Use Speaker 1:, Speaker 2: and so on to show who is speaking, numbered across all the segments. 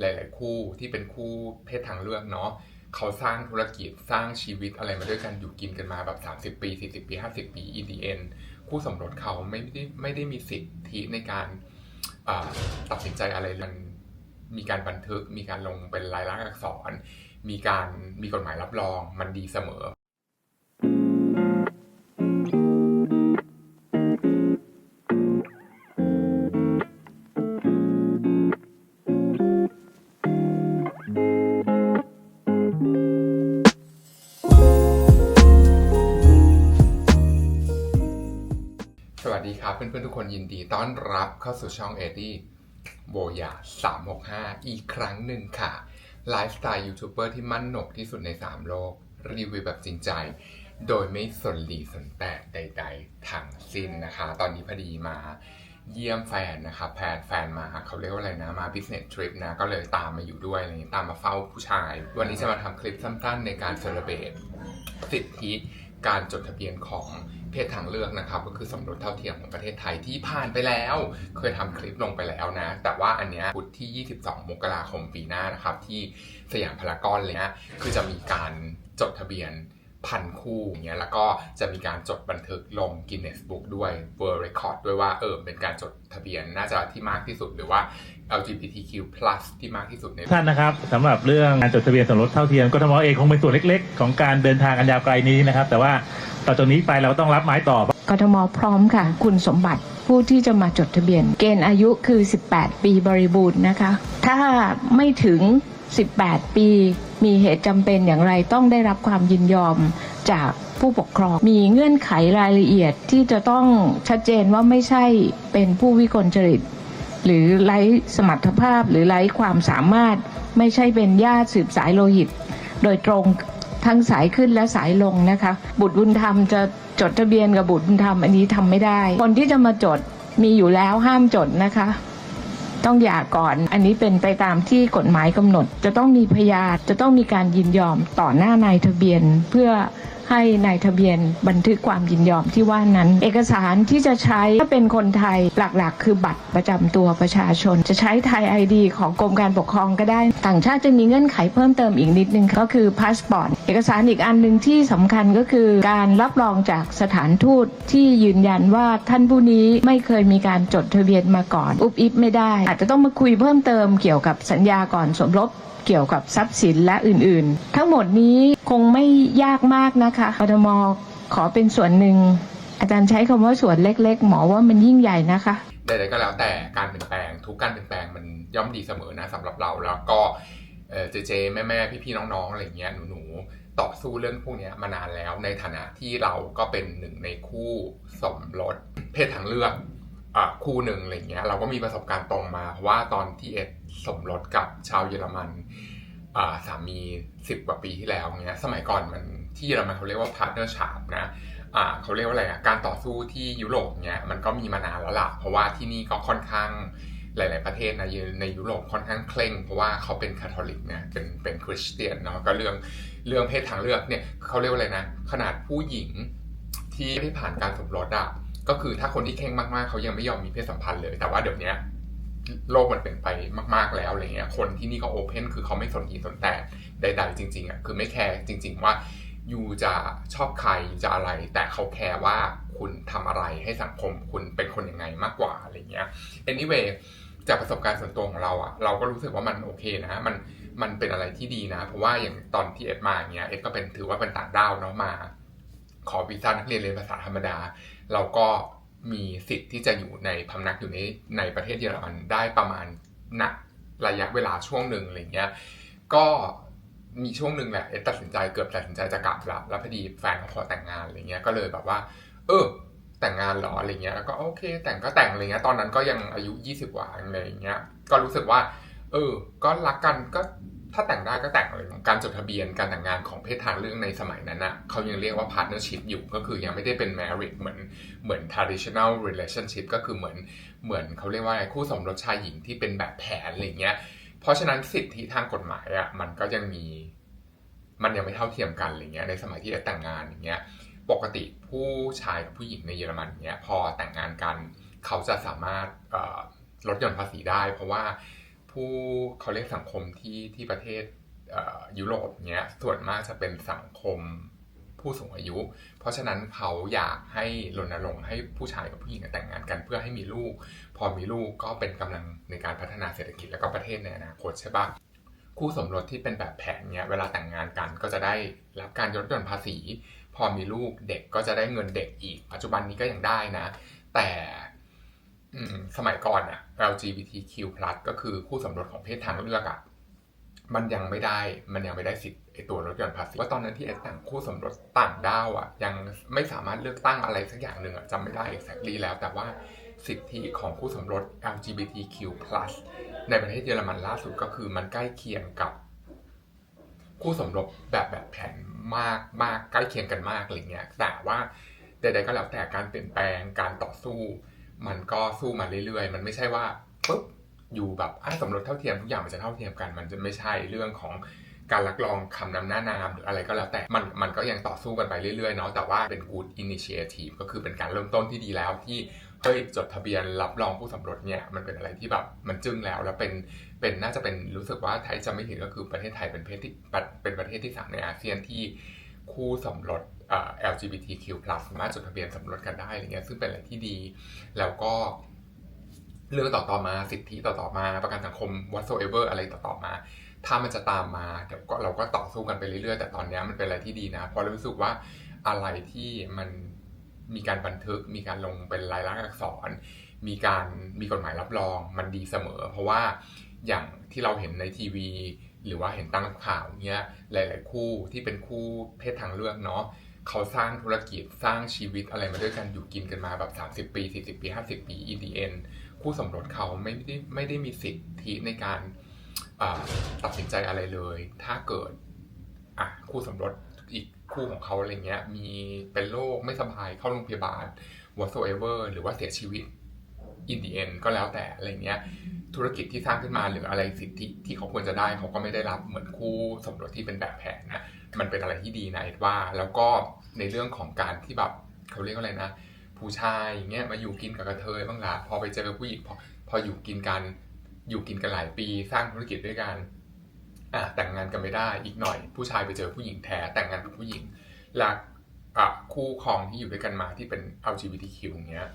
Speaker 1: หลาย ๆ คู่ที่เป็นคู่เพศทางเลือกเนาะเขาสร้างธุรกิจสร้างชีวิตอะไรมาด้วยกันอยู่กินกันมาแบบ 30 ปี 40 ปี 50 ปี EDN คู่สมรสเขาไม่ได้ไม่ได้มีสิทธิในการตัดสินใจอะไรมันมีการบันทึก มีการลงเป็นลายลักษณ์อักษร มีการมีกฎหมายรับรองมันดีเสมอ ดีครับเพื่อนๆทุกคนยินดีต้อนรับเข้าสู่ช่องเอ็ดดี้โบยา365 อีกครั้งหนึ่งค่ะ ไลฟ์สไตล์ยูทูบเบอร์ที่มั่นหนกที่สุดใน 3 โลก รีวิวแบบจริงใจ โดยไม่สนหลีสนแตกใดๆทั้งสิ้นนะคะ ตอนนี้พอดีมาเยี่ยมแฟนนะคะแพนแฟนมาเขาเรียกว่าอะไรนะ มา business trip นะ ก็เลยตามมาอยู่ด้วยอะไรอย่างนี้ตามมาเฝ้าผู้ชาย วันนี้จะมาทำคลิปสั้นๆในการเซเลเบตสิทธิ การจดทะเบียนของเพศทางเลือกนะครับ ก็คือสมรสเท่าเทียมของประเทศไทยที่ผ่านไปแล้ว เคยทำคลิปลงไปแล้วนะ แต่ว่าอันเนี้ยพุธที่ 22 มกราคมปีหน้านะครับ ที่สยามพารากอนเลยนะคือจะมีการจดทะเบียน พันคู่อย่างเงี้ยแล้วก็จะมีการจดบันทึกลง Guinness Book ด้วย World Record ด้วยว่าเออเป็นการจดทะเบียนน่าจะที่มากที่สุดหรือว่า LGBTQ+ ที่มากที่สุดใน
Speaker 2: ท่านนะครับสำหรับเรื่องการจดทะเบียนสมรสเท่าเทียมกทมเองคงเป็นส่วนเล็กๆ ของการเดินทางอันยาวไกลนี้นะครับ แต่ว่าต่อจากนี้ไปเราก็ต้องรับไม้ต่อ
Speaker 3: กทมพร้อมค่ะ คุณสมบัติผู้ที่จะมาจดทะเบียน เกณฑ์อายุคือ 18 ปีบริบูรณ์นะคะ ถ้าไม่ถึง 18 ปี มีเหตุจำเป็นอย่างไรต้องได้รับความยินยอมจากผู้ปกครอง มีเงื่อนไขรายละเอียดที่จะต้องชัดเจนว่าไม่ใช่เป็นผู้วิกลจริต หรือไร้สมรรถภาพหรือไร้ความสามารถ ไม่ใช่เป็นญาติสืบสายโลหิต โดยตรงทั้งสายขึ้นและสายลงนะคะ บุตรบุญธรรมจะจดทะเบียนกับบุตรบุญธรรมอันนี้ทำไม่ได้ คนที่จะมาจดมีอยู่แล้วห้ามจดนะคะ ต้องหย่าก่อน อันนี้เป็นไปตามที่กฎหมายกำหนด จะต้องมีพยานจะต้องมีการยินยอมต่อหน้านายทะเบียนเพื่อ ให้นายทะเบียนบันทึกความยินยอมที่ว่านั้น เอกสารที่จะใช้ถ้าเป็นคนไทยหลักๆ คือบัตรประจำตัวประชาชน จะใช้ไทยไอดีของกรมการปกครองก็ได้ ต่างชาติจะมีเงื่อนไขเพิ่มเติมอีกนิดนึงก็คือพาสปอร์ตเอกสารอีกอันหนึ่งที่สำคัญก็คือ การรับรองจากสถานทูตที่ยืนยันว่าท่านผู้นี้ไม่เคยมีการจดทะเบียนมาก่อน อุบอิบไม่ได้ อาจจะต้องมาคุยเพิ่มเติมเกี่ยวกับสัญญาก่อนสมรสเกี่ยวกับทรัพย์สินและอื่นๆ ทั้งหมดนี้คงไม่ยากมากนะคะกทมขอเป็นส่วนหนึ่ง อาจารย์ใช้คำว่าส่วนเล็ก ๆ หมอว่ามันยิ่งใหญ่นะคะ
Speaker 1: ใดๆก็แล้วแต่การเปลี่ยนแปลงทุกการเปลี่ยนแปลงมันย่อมดีเสมอนะสำหรับเราแล้วก็เจเจแม่แม่พี่พี่ๆน้องๆอะไรเงี้ยหนูๆต่อสู้เรื่องพวกนี้มานานแล้วในฐานะที่เราก็เป็นหนึ่งในคู่สมรสเพศทางเลือกอคู่หนึ่งอะไรเงี้ยเราก็มีประสบการณ์ตรงมาเพราะว่าตอนที่เอ็ดสมรสกับชาวเยอรมัน สามีสิบกว่าปีที่แล้วเงี้ยสมัยก่อนมันที่เยอรมันเขาเรียกว่า partner ship นะอ่าเขาเรียกว่าอะไรอะการต่อสู้ที่ยุโรปเนี่ยมันก็มีมานานแล้วล่ะ เพราะว่าที่นี่ก็ค่อนข้างหลาย ๆ ประเทศนะในยุโรปค่อนข้างเคร่ง เพราะว่าเขาเป็นคาทอลิกเนี่ยเป็นเป็นคริสเตียนเนาะก็เรื่องเรื่องเพศทางเลือกเนี่ยเขาเรียกว่าอะไรนะขนาดผู้หญิงที่ไม่ผ่านการสมรสอะก็คือถ้าคนที่เคร่งมาก ๆ เขายังไม่ยอมมีเพศสัมพันธ์เลย แต่ว่าเดี๋ยวนี้ โลกมันเปลี่ยนไปมาก ๆแล้วอะไรเงี้ย คนที่นี่ก็โอเพนคือเขาไม่สนทีสนแต่ใดๆจริงๆอะคือไม่แคร์จริง ๆ ว่าอยู่จะชอบใครยูจะอะไร แต่เขาแคร์ว่าคุณทำอะไรให้สังคมคุณเป็นคนยังไงมากกว่าอะไรเงี้ย anyway จากประสบการณ์ส่วนตัวของเราอะเราก็รู้สึกว่ามันโอเคนะ มันมันเป็นอะไรที่ดีนะ เพราะว่าอย่างตอนที่เอ็ดมาเงี้ยเอ็ดก็เป็นถือว่าเป็นต่างด้าวเนาะมา ขอวีซ่านักเรียนเรียนภาษาธรรมดา เราก็ มีสิทธิ์ที่จะอยู่ในพำนักอยู่ในในประเทศเยอรมันได้ประมาณณระยะเวลาช่วงหนึ่งอะไรเงี้ย ก็มีช่วงหนึ่งแหละเอตัดสินใจเกือบตัดสินใจจะกลับละแล้วพอดีแฟนเขาขอแต่งงานอะไรเงี้ยก็เลยแบบว่า เออ แต่งงานหรออะไรเงี้ยแล้วก็โอเค แต่งก็แต่งอะไรเงี้ยตอนนั้นก็ยังอายุ 20กว่าอะไรเงี้ย ก็รู้สึกว่า เออ ก็รักกันก็ ถ้าแต่งได้ก็แต่งเลยการจดทะเบียนการแต่งงานของเพศทางเรื่องในสมัยนั้นนะเขายังเรียกว่า partnership อยู่ก็คือยังไม่ได้เป็น marriage เหมือนเหมือน traditional relationship ก็คือเหมือนเหมือนเขาเรียกว่าคู่สมรสชายหญิงที่เป็นแบบแผนอะไรเงี้ย เพราะฉะนั้นสิทธิทางกฎหมายอะมันก็ยังมีมันยังไม่เท่าเทียมกันอะไรเงี้ยในสมัยที่แต่งงานอย่างเงี้ยปกติผู้ชายกับผู้หญิงในเยอรมันเนี้ยพอแต่งงานกัน เขาจะสามารถลดหย่อนภาษีได้ เพราะว่า ผู้เขาเรียกสังคมที่ที่ประเทศยุโรปเนี้ยส่วนมากจะเป็นสังคมผู้สูงอายุ เพราะฉะนั้นเขาอยากให้รณรงค์ให้ผู้ชายกับผู้หญิงแต่งงานกันเพื่อให้มีลูก พอมีลูกก็เป็นกำลังในการพัฒนาเศรษฐกิจแล้วก็ประเทศในอนาคตใช่ปะคู่สมรสที่เป็นแบบแผนเนี้ยเวลาแต่งงานกันก็จะได้รับการลดหย่อนภาษี พอมีลูกเด็กก็จะได้เงินเด็กอีก ปัจจุบันนี้ก็ยังได้นะ แต่ สมัยก่อนอะ LGBTQ+ ก็คือคู่สมรสของเพศทางเลือกอะมันยังไม่ได้ มันยังไม่ได้สิทธิ์ไอตัวลดหย่อนภาษีว่าตอนนั้นที่ไอต่างคู่สมรสต่างด้าวอะยังไม่สามารถเลือกตั้งอะไรสักอย่างหนึ่งอะจำไม่ได้ exactly แล้ว แต่ว่าสิทธิของคู่สมรส LGBTQ+ ในประเทศเยอรมันล่าสุดก็คือมันใกล้เคียงกับ คู่สมรสแบบแบบแผนมากมากใกล้เคียงกันมากอะไรเงี้ยแต่ว่าใดๆก็แล้วแต่การเปลี่ยนแปลงการต่อสู้ มันก็สู้มาเรื่อยๆ มันไม่ใช่ว่าปุ๊บอยู่แบบอะสมรสเท่าเทียมทุกอย่างมันจะเท่าเทียมกัน มันจะไม่ใช่เรื่องของการลักลองคำนำหน้านามหรืออะไรก็แล้วแต่มันมันก็ยังต่อสู้กันไปเรื่อยๆเนาะแต่ว่าเป็น good initiative ก็คือเป็นการเริ่มต้นที่ดีแล้วที่เฮ้ยจดทะเบียนรับรองผู้สมรสเนี่ยมันเป็นอะไรที่แบบมันจึ้งแล้ว แล้วเป็นเป็นน่าจะเป็นรู้สึกว่าไทยจะไม่ผิดก็คือประเทศไทยเป็นประเทศที่เป็นประเทศที่สามในอาเซียนที่คู่สมรส LGBTQ+ สามารถจดทะเบียนสมรสกันได้อะไรเงี้ยซึ่งเป็นอะไรที่ดี แล้วก็เรื่องต่อต่อมาสิทธิต่อต่อมาประกันสังคม whatsoever อะไรต่อต่อมา ถ้ามันจะตามมาเดี๋ยวก็เราก็ต่อสู้กันไปเรื่อยๆ แต่ตอนเนี้ยมันเป็นอะไรที่ดีนะเพราะเรารู้สึกว่าอะไรที่มันมีการบันทึก มีการลงเป็นลายลักษณ์อักษร มีการมีกฎหมายรับรองมันดีเสมอ เพราะว่าอย่างที่เราเห็นในทีวี หรือว่าเห็นตามข่าวเนี้ยหลาย ๆ คู่ที่เป็นคู่เพศทางเลือกเนาะ เขาสร้างธุรกิจสร้างชีวิตอะไรมาด้วยกันอยู่กินกันมาแบบ 30 ปี 40 ปี 50 ปี EDN คู่สมรสเขาไม่ได้ไม่ได้มีสิทธิในการตัดสินใจอะไรเลย ถ้าเกิดอะคู่สมรสอีกคู่ของเขาอะไรเงี้ย มีเป็นโรคไม่สบายเข้าโรงพยาบาล whatsoever หรือว่าเสียชีวิต in the end ก็แล้วแต่อะไรเงี้ย ธุรกิจที่สร้างขึ้นมาหรืออะไรสิทธิที่เขาควรจะได้เขาก็ไม่ได้รับเหมือนคู่สมรสที่เป็นแบบแผนนะ มันเป็นอะไรที่ดีนะเอ็ดว่า แล้วก็ในเรื่องของการที่แบบเขาเรียกว่าอะไรนะ ผู้ชายอย่างเงี้ยมาอยู่กินกับกระเทยบ้างละพอไปเจอผู้หญิงพอพออยู่กินกันอยู่กินกันหลายปีสร้างธุรกิจด้วยกันอะแต่งงานกันไม่ได้อีกหน่อย ผู้ชายไปเจอผู้หญิงแท้แต่งงานกับผู้หญิงและอะคู่ครองที่อยู่ด้วยกันมาที่เป็น LGBTQ อย่างเงี้ย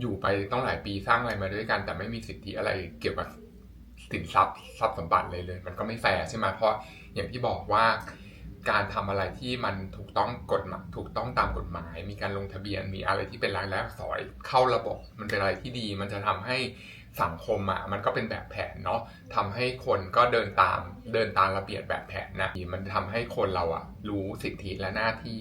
Speaker 1: อยู่ไปต้องหลายปีสร้างอะไรมาด้วยกัน แต่ไม่มีสิทธิอะไรเกี่ยวกับสินทรัพย์ทรัพย์สมบัติเลยเลย มันก็ไม่แฟร์ใช่ไหมเพราะ อย่างที่บอกว่าการทำอะไรที่มันถูกต้องกฎหมายถูกต้องตามกฎหมาย มีการลงทะเบียนมีอะไรที่เป็นรายลักษณ์อักษรเข้าระบบ มันเป็นอะไรที่ดี มันจะทำให้สังคมอะมันก็เป็นแบบแผนเนาะทำให้คนก็เดินตามเดินตามระเบียบแบบแผนนะมันทำให้คนเราอะรู้สิทธิและหน้าที่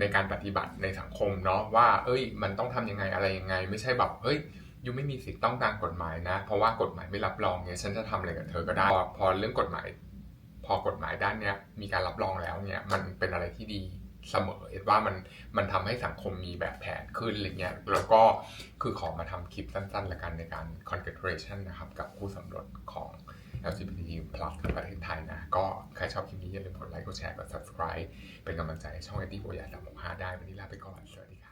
Speaker 1: ในการปฏิบัติในสังคมเนาะว่า เอ้ย มันต้องทำยังไงอะไรยังไง ไม่ใช่แบบเฮ้ยยูไม่มีสิทธิ์ต้องตามกฎหมายนะ เพราะว่ากฎหมายไม่รับรองเนี่ยฉันจะทำอะไรกับเธอก็ได้พอพอเรื่องกฎหมาย พอกฎหมายด้านเนี้ยมีการรับรองแล้วเนี่ยมันเป็นอะไรที่ดีเสมอเอ็ดว่ามันมันทำให้สังคมมีแบบแผนขึ้นอะไรเงี้ยแล้วก็คือขอมาทำคลิปสั้นๆละกันในการ congratulation นะครับ กับคู่สมรสของ LGBT+ ในประเทศไทยนะ ก็ใครชอบคลิปนี้อย่าลืมกดไลค์กดแชร์กด subscribe เป็นกำลังใจให้ช่อง Eddie โบยาสามหกห้าได้ วันนี้ลาไปก่อน สวัสดีครับ